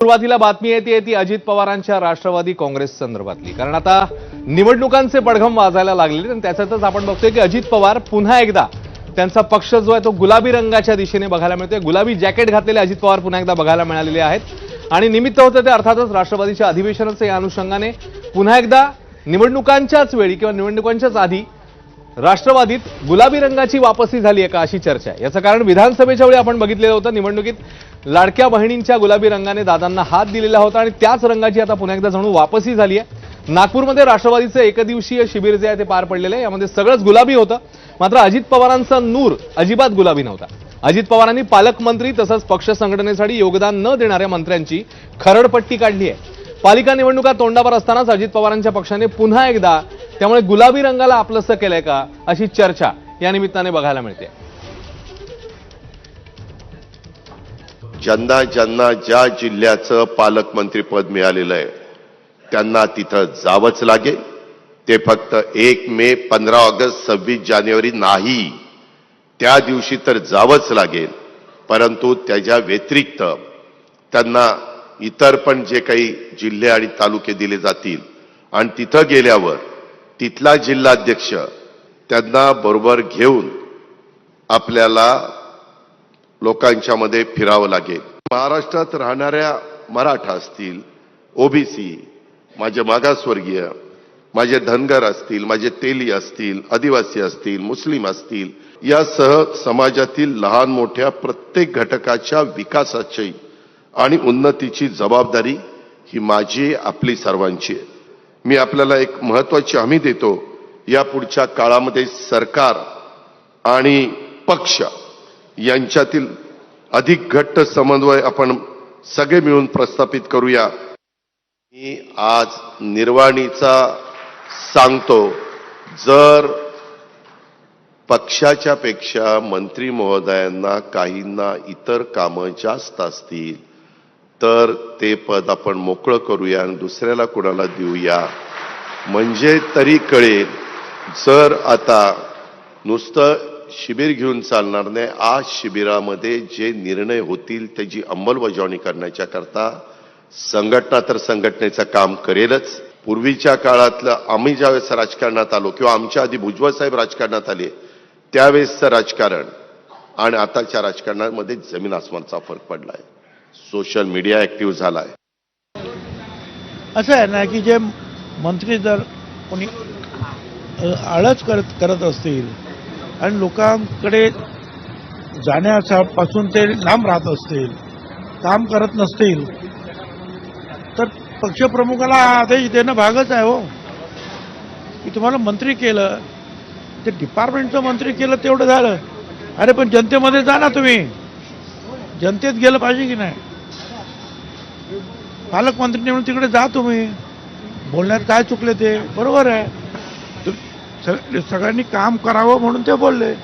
सुरुवातीला बातमी येते ती अजित पवारांच्या राष्ट्रवादी काँग्रेस संदर्भातली. कारण आता निवडणुकांचे पडघम वाजायला लागलेले आणि त्याच्यातच आपण बघतोय की अजित पवार पुन्हा एकदा त्यांचा पक्ष जो आहे तो गुलाबी रंगाच्या दिशेने बघायला मिळतोय. गुलाबी जॅकेट घातलेले अजित पवार पुन्हा एकदा बघायला मिळालेले आहेत. आणि निमित्त होतं ते अर्थातच राष्ट्रवादीच्या अधिवेशनाचं या अनुषंगाने पुन्हा एकदा निवडणुकांच्याच वेळी किंवा निवडणुकांच्याच आधी राष्ट्रवादीत गुलाबी रंगाची वापसी झाली आहे का अशी चर्चा आहे. याचं कारण विधानसभेच्या वेळी आपण बघितलेलं होतं. निवडणुकीत लाडक्या बहिणींच्या गुलाबी रंगाने दादांना हात दिलेला होता आणि त्याच रंगाची आता पुन्हा एकदा जणू वापसी झाली आहे. नागपूरमध्ये राष्ट्रवादीचं एकदिवसीय शिबिर जे आहे ते पार पडलेलं आहे. यामध्ये सगळंच गुलाबी होतं. मात्र अजित पवारांचा नूर अजिबात गुलाबी नव्हता. अजित पवारांनी पालकमंत्री तसंच पक्ष संघटनेसाठी योगदान न देणाऱ्या मंत्र्यांची खरडपट्टी काढली आहे. पालिका निवडणुका तोंडावर असतानाच अजित पवारांच्या पक्षाने पुन्हा एकदा त्यामुळे गुलाबी रंगाला आपलंसं केलंय का अशी चर्चा या निमित्ताने बघायला मिळते. ज्यांना ज्यांना ज्या जिल्ह्याचं पालकमंत्रीपद मिळालेलं आहे त्यांना तिथं जावंच लागेल ते फक्त एक मे पंधरा ऑगस्ट सव्वीस जानेवारी नाही. त्या दिवशी तर जावंच लागेल. परंतु त्याच्या व्यतिरिक्त त्यांना इतर पण जे काही जिल्हे आणि तालुके दिले जातील आणि तिथं गेल्यावर तिथला जिल्हाध्यक्ष त्यांना बरोबर घेऊन आपल्याला लोकांच्या मध्ये फिरावं लागेल. महाराष्ट्रात राहणाऱ्या मराठा असतील ओबीसी माझे मागासवर्गीय माझे धनगर असतील माझे तेली असतील आदिवासी असतील मुस्लिम असतील यासह समाजातील लहान मोठ्या प्रत्येक घटकाच्या विकासाची आणि उन्नतीची जबाबदारी ही माझी आपली सर्वांची आहे. मी आपल्याला एक महत्वाची हमी देतो. या पुढच्या काळामध्ये सरकार आणि पक्ष यांच्यातील अधिक घट्ट समन्वय आपण सगळे मिळून प्रस्थापित करूया. मी आज निर्वाणीचा सांगतो जर पक्षाच्या पेक्षा मंत्री महोदयांना काहींना इतर कामं जास्त असतील तर ते पद आपण मोकळं करूया आणि दुसऱ्याला कुणाला देऊया? म्हणजे तरी कळेल जर आता नुसतं शिबिर घेऊन चालणार नाही. आज शिबिरामध्ये जे निर्णय होतील त्याची अंमलबजावणी करण्याच्या करता संघटना तर संघटनेचं काम करेलच. पूर्वीच्या काळातलं आम्ही ज्यावेळेस राजकारणात आलो किंवा आमच्या आधी भुजबळ साहेब राजकारणात आले त्यावेळेसचं राजकारण आणि आताच्या राजकारणामध्ये जमीन आसमानचा फरक पडलाय. सोशल मीडिया ऍक्टिव्ह झालाय. असं आहे ना की जे मंत्री जर कोणी आळस करत करत असतील आणि लोकांकडे जाण्यापासून ते लांब राहत असतील काम करत नसतील तर पक्षप्रमुखाला आदेश देणं भागच आहे हो. की तुम्हाला मंत्री केलं ते डिपार्टमेंटचं मंत्री केलं तेवढं झालं. अरे पण जनतेमध्ये जा ना तुम्ही. जनतेत गेलं पाहिजे की नाही? पालकमंत्री म्हणून तिकडे जा तुम्ही. बोलण्यात काय चुकले ते? बरोबर आहे. सगळ्यांनी काम करावं म्हणून ते बोलले.